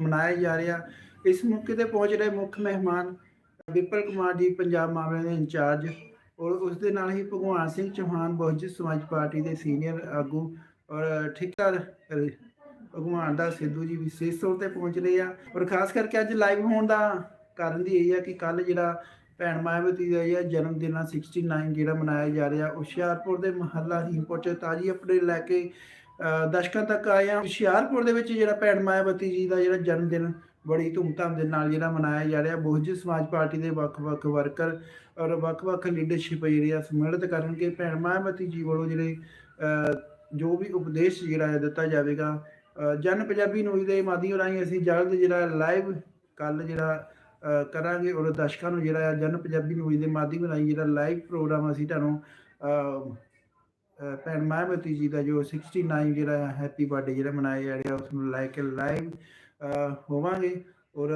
ਮਨਾਇਆ ਜਾ ਰਿਹਾ। ਇਸ ਮੌਕੇ ਤੇ ਪਹੁੰਚ ਰਹੇ ਮੁੱਖ ਮਹਿਮਾਨ ਵਿਪਲ ਕੁਮਾਰ ਜੀ, ਪੰਜਾਬ ਮਾਮਲਿਆਂ ਦੇ ਇੰਚਾਰਜ ਔਰ ਉਸ ਦੇ ਨਾਲ ਹੀ ਭਗਵਾਨ ਸਿੰਘ ਚੌਹਾਨ, ਬਹੁਜਨ ਸਮਾਜ ਪਾਰਟੀ ਦੇ ਸੀਨੀਅਰ ਆਗੂ ਔਰ ਠੇਕੇਦਾਰ ਭਗਵਾਨ ਦਾ ਸਿੱਧੂ ਜੀ ਵਿਸ਼ੇਸ਼ ਤੌਰ ਤੇ ਪਹੁੰਚ ਰਹੇ ਆ। ਔਰ ਖਾਸ ਕਰਕੇ ਅੱਜ ਲਾਈਵ ਹੋਣ ਦਾ ਕਾਰਨ ਦੀ ਇਹ ਆ ਕਿ ਕੱਲ ਜਿਹੜਾ ਭੈਣ ਮਾਇਆਵਤੀ ਦਾ ਜਿਹੜਾ ਜਨਮ ਦਿਨ ਆ 69 ਜਿਹੜਾ ਮਨਾਇਆ ਜਾ ਰਿਹਾ, ਹੁਸ਼ਿਆਰਪੁਰ ਦੇ ਮਹੱਲਾ ਹੀਮਪੁਰ ਚ ਤਾਜੀ ਅਪਡੇਟ ਲੈ ਕੇ ਅਹ, ਦਰਸ਼ਕਾਂ ਤੱਕ ਆਏ ਆ ਹੁਸ਼ਿਆਰਪੁਰ ਦੇ ਵਿੱਚ ਜਿਹੜਾ ਭੈਣ ਮਾਇਆਵਤੀ ਜੀ ਦਾ ਜਿਹੜਾ ਜਨਮ ਦਿਨ ਬੜੀ ਧੂਮਧਾਮ ਦੇ ਨਾਲ ਜਿਹੜਾ ਮਨਾਇਆ ਜਾ ਰਿਹਾ ਬਹੁਜਨ ਸਮਾਜ ਪਾਰਟੀ ਦੇ ਵੱਖ-ਵੱਖ ਵਰਕਰ ਔਰ ਵੱਖ-ਵੱਖ ਲੀਡਰਸ਼ਿਪ ਜਿਹੜੀ ਆ ਸਮਿਲਿਤ ਕਰਨਗੇ। ਭੈਣ ਮਾਇਆਵਤੀ ਜੀ ਵੱਲੋਂ ਜਿਹੜੇ ਜੋ ਵੀ ਉਪਦੇਸ਼ ਜਿਹੜਾ ਹੈ ਦਿੱਤਾ ਜਾਵੇਗਾ ਜਨ ਪੰਜਾਬੀ ਨਿਊਜ਼ ਦੇ ਮਾਧਿਅਮ ਰਾਹੀਂ ਅਸੀਂ ਜਲਦ ਜਿਹੜਾ ਲਾਈਵ ਕੱਲ ਜਿਹੜਾ ਕਰਾਂਗੇ ਔਰ ਦਰਸ਼ਕਾਂ ਨੂੰ ਜਿਹੜਾ ਹੈ ਜਨ ਪੰਜਾਬੀ ਨਿਊਜ਼ ਦੇ ਮਾਧਿਅਮ ਰਾਹੀਂ ਜਿਹੜਾ ਲਾਈਵ ਪ੍ਰੋਗਰਾਮ ਅਸੀਂ ਤੁਹਾਨੂੰ ਭੈਣ ਮਾਇਆਵਤੀ ਜੀ ਦਾ ਜੋ 69 ਜਿਹੜਾ ਹੈਪੀ ਬਰਥਡੇ ਜਿਹੜਾ ਮਨਾਇਆ ਜਾ ਰਿਹਾ ਉਸ ਨੂੰ ਲੈ ਕੇ ਲਾਈਵ ਹੋਵਾਂਗੇ। ਔਰ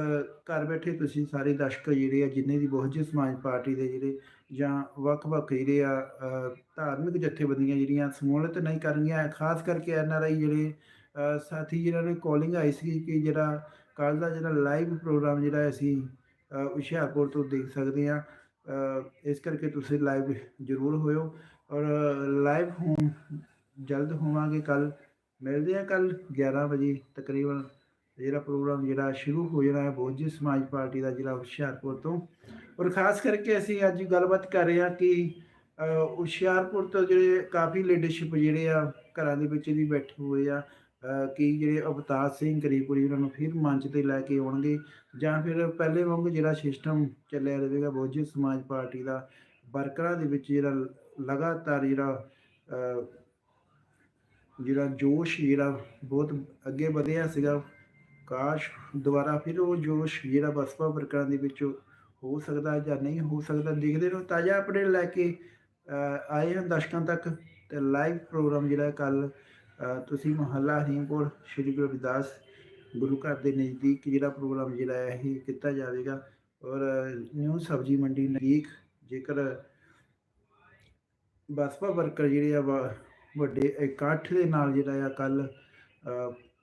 ਘਰ ਬੈਠੇ ਤੁਸੀਂ ਸਾਰੇ ਦਰਸ਼ਕ ਜਿਹੜੇ ਆ, ਜਿੰਨੇ ਵੀ ਬਹੁਜਨ ਸਮਾਜ ਪਾਰਟੀ ਦੇ ਜਿਹੜੇ ਜਾਂ ਵੱਖ-ਵੱਖ ਜਿਹੜੇ ਆ ਧਾਰਮਿਕ ਜਥੇਬੰਦੀਆਂ ਜਿਹੜੀਆਂ ਸਮੂਲਿਤ ਨਹੀਂ ਕਰਨਗੀਆਂ, ਖਾਸ ਕਰਕੇ ਐਨ ਆਰ ਆਈ ਜਿਹੜੇ ਸਾਥੀ ਜਿਹਨਾਂ ਨੇ ਕਾਲਿੰਗ ਆਈ ਸੀ ਕਿ ਜਿਹੜਾ ਕੱਲ ਦਾ ਜਿਹੜਾ ਲਾਈਵ ਪ੍ਰੋਗਰਾਮ ਜਿਹੜਾ ਅਸੀਂ ਹੁਸ਼ਿਆਰਪੁਰ ਤੋਂ ਦੇਖ ਸਕਦੇ ਆ ਇਸ ਕਰਕੇ ਤੁਸੀਂ ਲਾਈਵ ਜ਼ਰੂਰ ਹੋਇਓ। ਔਰ ਲਾਈਵ ਹੋਣ, ਜਲਦ ਹੋਵਾਂਗੇ ਕੱਲ। ਮਿਲਦੇ ਆ ਕੱਲ 11 ਵਜੇ ਤਕਰੀਬਨ। ਜਿਹੜਾ ਪ੍ਰੋਗਰਾਮ ਜਿਹੜਾ ਸ਼ੁਰੂ ਹੋ ਜਾਣਾ ਹੈ ਬਹੁਜਨ ਸਮਾਜ ਪਾਰਟੀ ਦਾ ਜ਼ਿਲ੍ਹਾ ਹੁਸ਼ਿਆਰਪੁਰ ਤੋਂ। ਔਰ ਖਾਸ ਕਰਕੇ ਅਸੀਂ ਅੱਜ ਗੱਲਬਾਤ ਕਰ ਰਹੇ ਹਾਂ ਕਿ ਹੁਸ਼ਿਆਰਪੁਰ ਤੋਂ ਜਿਹੜੇ ਕਾਫੀ ਲੀਡਰਸ਼ਿਪ ਜਿਹੜੇ ਆ, ਘਰਾਂ ਦੇ ਵਿੱਚ ਵੀ ਬੈਠੇ ਹੋਏ ਆ। ਕਿ ਜਿਹੜੇ ਅਵਤਾਰ ਸਿੰਘ ਕਰੀਪੁਰੀ ਉਹਨਾਂ ਨੂੰ ਫਿਰ ਮੰਚ ਤੇ ਲੈ ਕੇ ਆਉਣਗੇ। ਜਾਂ ਫਿਰ ਪਹਿਲੇ ਵਾਂਗ ਜਿਹੜਾ ਸਿਸਟਮ ਚੱਲਿਆ ਰਹੇਗਾ ਬਹੁਜਨ ਸਮਾਜ ਪਾਰਟੀ ਦਾ, ਵਰਕਰਾਂ ਦੇ ਵਿੱਚ ਜਿਹੜਾ ਲਗਾਤਾਰ ਜਿਹੜਾ ਜਿਹੜਾ ਜੋਸ਼ ਜਿਹੜਾ ਬਹੁਤ ਅੱਗੇ ਵਧਿਆ ਸੀਗਾ, ਕਾਸ਼ ਦੁਬਾਰਾ ਫਿਰ ਉਹ ਜੋਸ਼ ਜਿਹੜਾ ਬਸਪਾ ਵਰਕਰਾਂ ਦੇ ਵਿੱਚ ਹੋ ਸਕਦਾ ਜਾਂ ਨਹੀਂ ਹੋ ਸਕਦਾ, ਦੇਖਦੇ ਰਹੋ ਤਾਜ਼ਾ ਅਪਡੇਟ ਲੈ ਕੇ ਆਏ ਹਾਂ ਦਰਸ਼ਕਾਂ ਤੱਕ ਤੇ ਲਾਈਵ ਪ੍ਰੋਗਰਾਮ ਜਿਹੜਾ ਕੱਲ ਤੁਸੀਂ ਮੁਹੱਲਾ ਹਰੀਮਪੁਰ ਸ਼੍ਰੀ ਗੁਰੂ ਰਵਿਦਾਸ ਗੁਰੂ ਘਰ ਦੇ ਨਜ਼ਦੀਕ ਜਿਹੜਾ ਪ੍ਰੋਗਰਾਮ ਜਿਹੜਾ ਹੈ ਇਹ ਕੀਤਾ ਜਾਵੇਗਾ ਔਰ ਨਿਊ ਸਬਜ਼ੀ ਮੰਡੀ ਨਜ਼ਦੀਕ ਜੇਕਰ ਬਸਪਾ ਵਰਕਰ ਜਿਹੜੇ ਆ ਵਾ- ਵੱਡੇ ਇਕੱਠ ਦੇ ਨਾਲ ਜਿਹੜਾ ਆ ਕੱਲ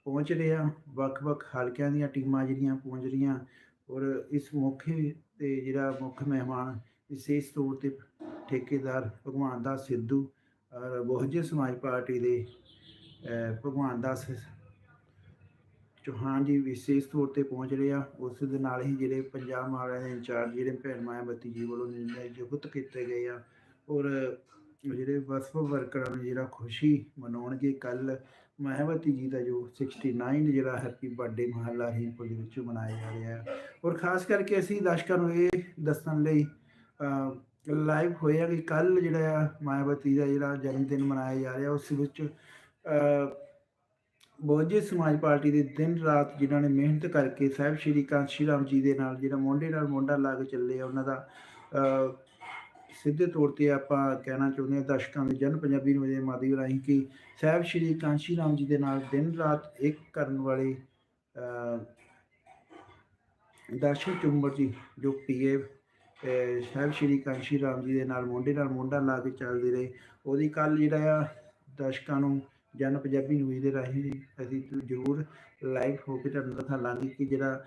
ਪਹੁੰਚ ਰਹੇ ਆ। ਵੱਖ-ਵੱਖ ਹਲਕਿਆਂ ਦੀਆਂ ਟੀਮਾਂ ਜਿਹੜੀਆਂ ਪਹੁੰਚ ਰਹੀਆਂ ਔਰ ਇਸ ਮੌਕੇ ਤੇ ਜਿਹੜਾ ਮੁੱਖ ਮਹਿਮਾਨ, ਵਿਸ਼ੇਸ਼ ਤੌਰ ਤੇ ਠੇਕੇਦਾਰ ਭਗਵਾਨ ਦਾਸ ਸਿੱਧੂ ਔਰ ਬਹੁਜਨ ਸਮਾਜ ਪਾਰਟੀ ਦੇ ਭਗਵਾਨ ਦਾਸ ਚੌਹਾਨ ਜੀ ਵਿਸ਼ੇਸ਼ ਤੌਰ ਤੇ ਪਹੁੰਚ ਰਹੇ ਆ। ਉਸ ਦੇ ਨਾਲ ਹੀ ਜਿਹੜੇ ਪੰਜਾਬ ਮਾਮਲਿਆਂ ਦੇ ਇੰਚਾਰਜ, ਜਿਹੜੇ ਭੈਣ ਮਾਇਆਵਤੀ ਜੀ ਵੱਲੋਂ ਨਿਯੁਕਤ ਕੀਤੇ ਗਏ ਆ ਔਰ ਜਿਹੜੇ ਵਸਫ ਵਰਕਰਾਂ ਨੂੰ ਜਿਹੜਾ ਖੁਸ਼ੀ ਮਨਾਉਣਗੇ ਕੱਲ ਮਾਇਆਵਤੀ ਜੀ ਦਾ ਜੋ 69 ਜਿਹੜਾ ਹੈਪੀ ਬਰਥਡੇ ਮਹੱਲਾ ਹੀਪੁਰ ਦੇ ਵਿੱਚ ਮਨਾਇਆ ਜਾ ਰਿਹਾ ਹੈ। ਔਰ ਖਾਸ ਕਰਕੇ ਅਸੀਂ ਦਰਸ਼ਕਾਂ ਨੂੰ ਇਹ ਦੱਸਣ ਲਈ ਲਾਈਵ ਹੋਇਆ ਕਿ ਕੱਲ ਜਿਹੜਾ ਮਾਇਆਵਤੀ ਦਾ ਜਿਹੜਾ ਜਨਮ ਦਿਨ ਮਨਾਇਆ ਜਾ ਰਿਹਾ ਉਸ ਵਿੱਚ ਬਹੁਜਨ ਸਮਾਜ ਪਾਰਟੀ ਦੇ ਦਿਨ ਰਾਤ ਜਿਨ੍ਹਾਂ ਨੇ ਮਿਹਨਤ ਕਰਕੇ ਸਾਹਿਬ ਸ਼੍ਰੀ ਕਾਂਸ਼ੀ ਰਾਮ ਜੀ ਦੇ ਨਾਲ ਜਿਹੜਾ ਮੋਢੇ ਨਾਲ ਮੋਢਾ ਲਾ ਕੇ ਚੱਲੇ ਆ ਉਹਨਾਂ ਦਾ ਸਿੱਧੇ ਤੌਰ ਤੇ ਆਪਾਂ ਕਹਿਣਾ ਚਾਹੁੰਦੇ ਹਾਂ ਦਰਸ਼ਕਾਂ ਦੇ ਜਨ ਪੰਜਾਬੀ ਨੂੰ ਦੇ ਮਾਧਿਅਮ ਰਾਹੀਂ ਕਿ ਸਾਹਿਬ ਸ਼੍ਰੀ ਕਾਂਸ਼ੀ ਰਾਮ ਜੀ ਦੇ ਨਾਲ ਦਿਨ ਰਾਤ ਇੱਕ ਕਰਨ ਵਾਲੇ ਦਰਸ਼ਨ ਚੁੰਬਰ ਜੀ, ਜੋ ਪੀਏ ਸਾਹਿਬ ਸ਼੍ਰੀ ਕਾਂਸ਼ੀ ਰਾਮ ਜੀ ਦੇ ਨਾਲ ਮੋਢੇ ਨਾਲ ਮੋਢਾ ਲਾ ਕੇ ਚੱਲਦੇ ਰਹੇ। ਉਹਦੀ ਕੱਲ ਜਿਹੜਾ ਆ, ਦਰਸ਼ਕਾਂ ਨੂੰ, ਜਨ ਪੰਜਾਬੀ ਨਿਊਜ਼ ਦੇ ਰਾਹੀਂ ਅਸੀਂ ਜ਼ਰੂਰ ਲਾਈਵ ਹੋ ਕੇ ਤੁਹਾਨੂੰ ਦਿਖਾਵਾਂਗੇ ਕਿ ਜਿਹੜਾ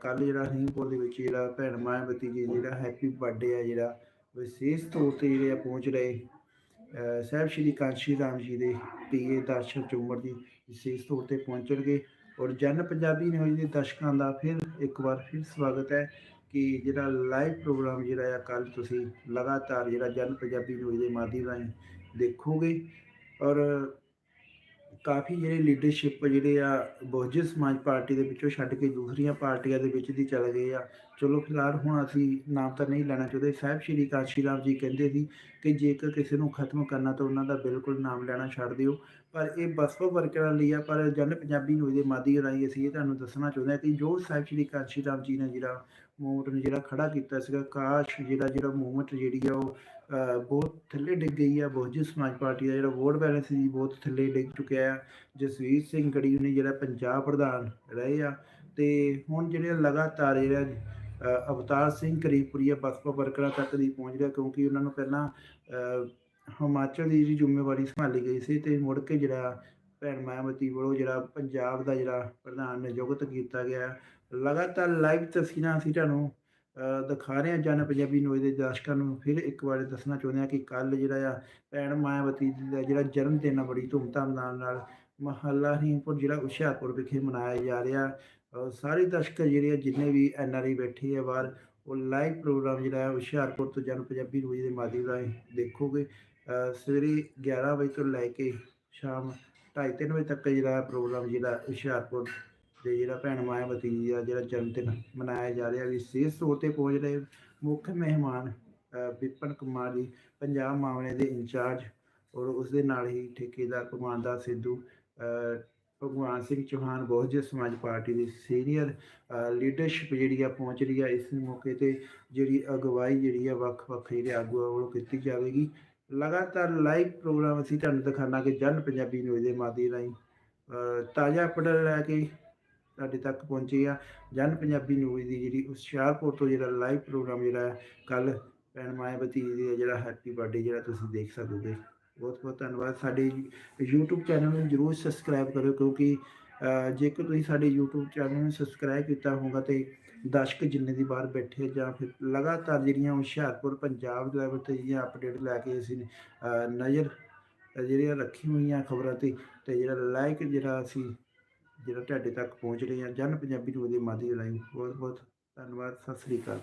ਕੱਲ ਜਿਹੜਾ ਹਿੰਗਪੁਰ ਦੇ ਵਿੱਚ ਜਿਹੜਾ ਭੈਣ ਮਾਇਆਵਤੀ ਜੀ, ਜਿਹੜਾ ਹੈਪੀ ਬਰਥਡੇ ਆ ਜਿਹੜਾ ਵਿਸ਼ੇਸ਼ ਤੌਰ ਤੇ ਜਿਹੜੇ ਆ ਪਹੁੰਚ ਰਹੇ ਸਾਹਿਬ ਸ਼੍ਰੀ ਕਾਂਸ਼ੀ ਰਾਮ ਜੀ ਦੇ ਪੀਏ ਦਰਸ਼ਨ ਚੁੰਮਰ ਜੀ ਵਿਸ਼ੇਸ਼ ਤੌਰ ਤੇ ਪਹੁੰਚਣਗੇ ਔਰ ਜਨ ਪੰਜਾਬੀ ਨਿਊਜ਼ ਦੇ ਦਰਸ਼ਕਾਂ ਦਾ ਫਿਰ ਇੱਕ ਵਾਰ ਫਿਰ ਸਵਾਗਤ ਹੈ ਕਿ ਜਿਹੜਾ ਲਾਈਵ ਪ੍ਰੋਗਰਾਮ ਜਿਹੜਾ ਆ ਕੱਲ ਤੁਸੀਂ ਲਗਾਤਾਰ ਜਿਹੜਾ ਜਨ ਪੰਜਾਬੀ ਨਿਊਜ਼ ਦੇ ਮਾਧਿਅਮ ਰਾਹੀਂ ਦੇਖੋਗੇ ਔਰ ਕਾਫੀ ਜਿਹੜੇ ਲੀਡਰਸ਼ਿਪ ਜਿਹੜੇ ਆ, ਬਹੁਜਨ ਸਮਾਜ ਪਾਰਟੀ ਦੇ ਵਿੱਚੋਂ ਛੱਡ ਕੇ ਦੂਸਰੀਆਂ ਪਾਰਟੀਆਂ ਦੇ ਵਿੱਚ ਦੀ ਚਲੇ ਗਏ ਆ। ਚਲੋ ਫਿਲਹਾਲ ਹੁਣ ਅਸੀਂ ਨਾਮ ਤਾਂ ਨਹੀਂ ਲੈਣਾ ਚਾਹੁੰਦੇ। ਸਾਹਿਬ ਸ਼੍ਰੀ ਕਾਸ਼ੀ ਰਾਮ ਜੀ ਕਹਿੰਦੇ ਸੀ ਕਿ ਜੇਕਰ ਕਿਸੇ ਨੂੰ ਖਤਮ ਕਰਨਾ ਤਾਂ ਉਹਨਾਂ ਦਾ ਬਿਲਕੁਲ ਨਾਮ ਲੈਣਾ ਛੱਡ ਦਿਓ। ਪਰ ਇਹ ਬਸਪਾ ਵਰਕਰਾਂ ਲਈ ਆ, ਪਰ ਜਨ ਪੰਜਾਬੀ ਨਿਊਜ਼ ਦੇ ਮਾਧਿਅਮ ਰਾਹੀਂ ਅਸੀਂ ਇਹ ਤੁਹਾਨੂੰ ਦੱਸਣਾ ਚਾਹੁੰਦੇ ਹਾਂ ਕਿ ਜੋ ਸਾਹਿਬ ਸ਼੍ਰੀ ਕਾਸ਼ੀ ਰਾਮ ਜੀ ਨੇ ਜਿਹੜਾ ਮੂਵਮੈਂਟ ਨੂੰ ਜਿਹੜਾ ਖੜਾ ਕੀਤਾ ਸੀਗਾ, ਕਾਸ਼ ਜਿਹੜਾ ਜਿਹੜਾ ਮੂਵਮੈਂਟ ਜਿਹੜੀ ਆ ਉਹ ਬਹੁਤ ਥੱਲੇ ਡਿੱਗ ਗਈ ਆ ਬਹੁਜਨ ਸਮਾਜ ਪਾਰਟੀ ਦਾ ਜਿਹੜਾ ਵੋਟ ਬੈਲੈਂਸ ਸੀ, ਬਹੁਤ ਥੱਲੇ ਡਿੱਗ ਚੁੱਕਿਆ ਆ। ਜਸਵੀਰ ਸਿੰਘ ਗੜੀ ਨੇ ਜਿਹੜਾ ਪੰਜਾਬ ਪ੍ਰਧਾਨ ਰਹੇ ਆ ਤੇ ਹੁਣ ਜਿਹੜੇ ਲਗਾਤਾਰ ਜਿਹੜਾ ਅਵਤਾਰ ਸਿੰਘ ਕਰੀਪੁਰੀਆ ਬਸਪਾ ਵਰਕਰਾਂ ਤੱਕ ਦੀ ਪਹੁੰਚ ਗਿਆ, ਕਿਉਂਕਿ ਉਹਨਾਂ ਨੂੰ ਪਹਿਲਾਂ ਹਿਮਾਚਲ ਦੀ ਜਿਹੜੀ ਜ਼ਿੰਮੇਵਾਰੀ ਸੰਭਾਲੀ ਗਈ ਸੀ ਤੇ ਮੁੜ ਕੇ ਜਿਹੜਾ ਭੈਣ ਮਾਇਆਵਤੀ ਵੱਲੋਂ ਜਿਹੜਾ ਪੰਜਾਬ ਦਾ ਜਿਹੜਾ ਪ੍ਰਧਾਨ ਨਿਯੁਕਤ ਕੀਤਾ ਗਿਆ ਲਗਾਤਾਰ ਲਾਈਵ ਤਸਵੀਰਾਂ ਅਸੀਂ ਤੁਹਾਨੂੰ ਦਿਖਾ ਰਹੇ ਹਾਂ। ਜਨ ਪੰਜਾਬੀ ਨਿਊਜ਼ ਦੇ ਦਰਸ਼ਕਾਂ ਨੂੰ ਫਿਰ ਇੱਕ ਵਾਰ ਦੱਸਣਾ ਚਾਹੁੰਦੇ ਹਾਂ ਕਿ ਕੱਲ ਜਿਹੜਾ ਆ ਭੈਣ ਮਾਇਆਵਤੀ ਦਾ ਜਿਹੜਾ ਜਨਮ ਦਿਨ ਆ ਬੜੀ ਧੂਮਧਾਮ ਨਾਲ ਨਾਲ ਮਹੱਲਾ ਹੀਮਪੁਰ ਜਿਹੜਾ ਹੁਸ਼ਿਆਰਪੁਰ ਵਿਖੇ ਮਨਾਇਆ ਜਾ ਰਿਹਾ। ਅ, ਸਾਰੇ ਦਰਸ਼ਕ ਜਿਹੜੇ ਆ ਜਿੰਨੇ ਵੀ ਐਨ ਆਰ ਆਈ ਬੈਠੇ ਆ ਬਾਹਰ ਉਹ ਲਾਈਵ ਪ੍ਰੋਗਰਾਮ ਜਿਹੜਾ ਹੈ ਹੁਸ਼ਿਆਰਪੁਰ ਤੋਂ ਜਨ ਪੰਜਾਬੀ ਨਿਊਜ਼ ਦੇ ਮਾਧਿਅਮ ਰਾਹੀਂ ਦੇਖੋਗੇ। ਸਵੇਰੇ 11 ਵਜੇ ਤੋਂ ਲੈ ਕੇ ਸ਼ਾਮ 2:30 ਵਜੇ ਤੱਕ ਜਿਹੜਾ ਪ੍ਰੋਗਰਾਮ ਜਿਹੜਾ ਹੁਸ਼ਿਆਰਪੁਰ ਦੇ ਜਿਹੜਾ ਭੈਣ ਮਾਇਆਵਤੀ ਜੀ ਦਾ ਜਿਹੜਾ ਜਨਮ ਦਿਨ ਮਨਾਇਆ ਜਾ ਰਿਹਾ ਵਿਸ਼ੇਸ਼ ਤੌਰ ਤੇ ਪਹੁੰਚ ਰਹੇ ਮੁੱਖ ਮਹਿਮਾਨ ਅ, ਵਿਪਨ ਕੁਮਾਰ ਜੀ ਪੰਜਾਬ ਮਾਮਲੇ ਦੇ ਇੰਚਾਰਜ ਔਰ ਉਸ ਦੇ ਨਾਲ ਹੀ ਠੇਕੇਦਾਰ ਭਗਵਾਨ ਸਿੱਧੂ ਭਗਵਾਨ ਸਿੰਘ ਚੌਹਾਨ ਬਹੁਜਨ ਸਮਾਜ ਪਾਰਟੀ ਦੀ ਸੀਨੀਅਰ ਲੀਡਰਸ਼ਿਪ ਜਿਹੜੀ ਆ ਪਹੁੰਚ ਰਹੀ ਆ ਇਸ ਮੌਕੇ ਤੇ ਜਿਹੜੀ ਅਗਵਾਈ ਜਿਹੜੀ ਆ ਵੱਖ-ਵੱਖ ਜਿਹੜੇ ਆਗੂਆਂ ਵੱਲੋਂ ਕੀਤੀ ਜਾਵੇਗੀ। ਲਗਾਤਾਰ ਲਾਈਵ ਪ੍ਰੋਗਰਾਮ ਅਸੀਂ ਤੁਹਾਨੂੰ ਦਿਖਾਣਾ ਕਿ ਜਨ ਪੰਜਾਬੀ ਨਿਊਜ਼ ਦੇ ਮਾਧਿਅਮ ਰਾਹੀਂ ਤਾਜ਼ਾ ਅਪਡੇਟ ਲੈ ਕੇ ਤੁਹਾਡੇ ਤੱਕ ਪਹੁੰਚੇ ਆ। ਜਨ ਪੰਜਾਬੀ ਨਿਊਜ਼ ਦੀ ਜਿਹੜੀ ਹੁਸ਼ਿਆਰਪੁਰ ਤੋਂ ਜਿਹੜਾ ਲਾਈਵ ਪ੍ਰੋਗਰਾਮ ਜਿਹੜਾ ਕੱਲ ਭੈਣ ਮਾਇਆਵਤੀ ਜੀ ਦਾ ਜਿਹੜਾ ਹੈਪੀ ਬਰਥਡੇ ਜਿਹੜਾ ਤੁਸੀਂ ਦੇਖ ਸਕੋਗੇ। ਬਹੁਤ ਬਹੁਤ ਧੰਨਵਾਦ। ਸਾਡੇ YouTube ਚੈਨਲ ਨੂੰ ਜਰੂਰ ਸਬਸਕ੍ਰਾਈਬ ਕਰੋ ਕਿਉਂਕਿ ਜੇਕਰ ਤੁਸੀਂ ਸਾਡੇ YouTube ਚੈਨਲ ਨੂੰ ਸਬਸਕ੍ਰਾਈਬ ਕੀਤਾ ਹੋਊਗਾ ਤੇ ਦਰਸ਼ਕ ਜਿੰਨੇ ਦੀ ਬਾਹਰ ਬੈਠੇ ਜਾਂ ਫਿਰ ਲਗਾਤਾਰ ਜਿਹੜੀਆਂ ਹੁਸ਼ਿਆਰਪੁਰ, ਪੰਜਾਬ ਲੈਵਲ ਤੇ ਜਿਹੜੀਆਂ ਅਪਡੇਟ ਲੈ ਕੇ ਅਸੀਂ ਨਜ਼ਰ, ਜਿਹੜੀਆਂ ਰੱਖੀ ਹੋਈਆਂ ਖਬਰਾਂ ਤੇ ਤੇ ਜਿਹੜਾ ਲਾਈਕ ਜਿਹੜਾ ਅਸੀਂ, ਜਿਹੜਾ ਤੁਹਾਡੇ ਤੱਕ ਪਹੁੰਚ ਰਹੇ ਹਾਂ, ਜਨ ਪੰਜਾਬੀ ਨੂੰ ਦੇ ਮਾਧਿਅਮ ਰਾਹੀਂ ਬਹੁਤ ਬਹੁਤ ਧੰਨਵਾਦ, ਸਤਿ ਸ੍ਰੀ ਅਕਾਲ।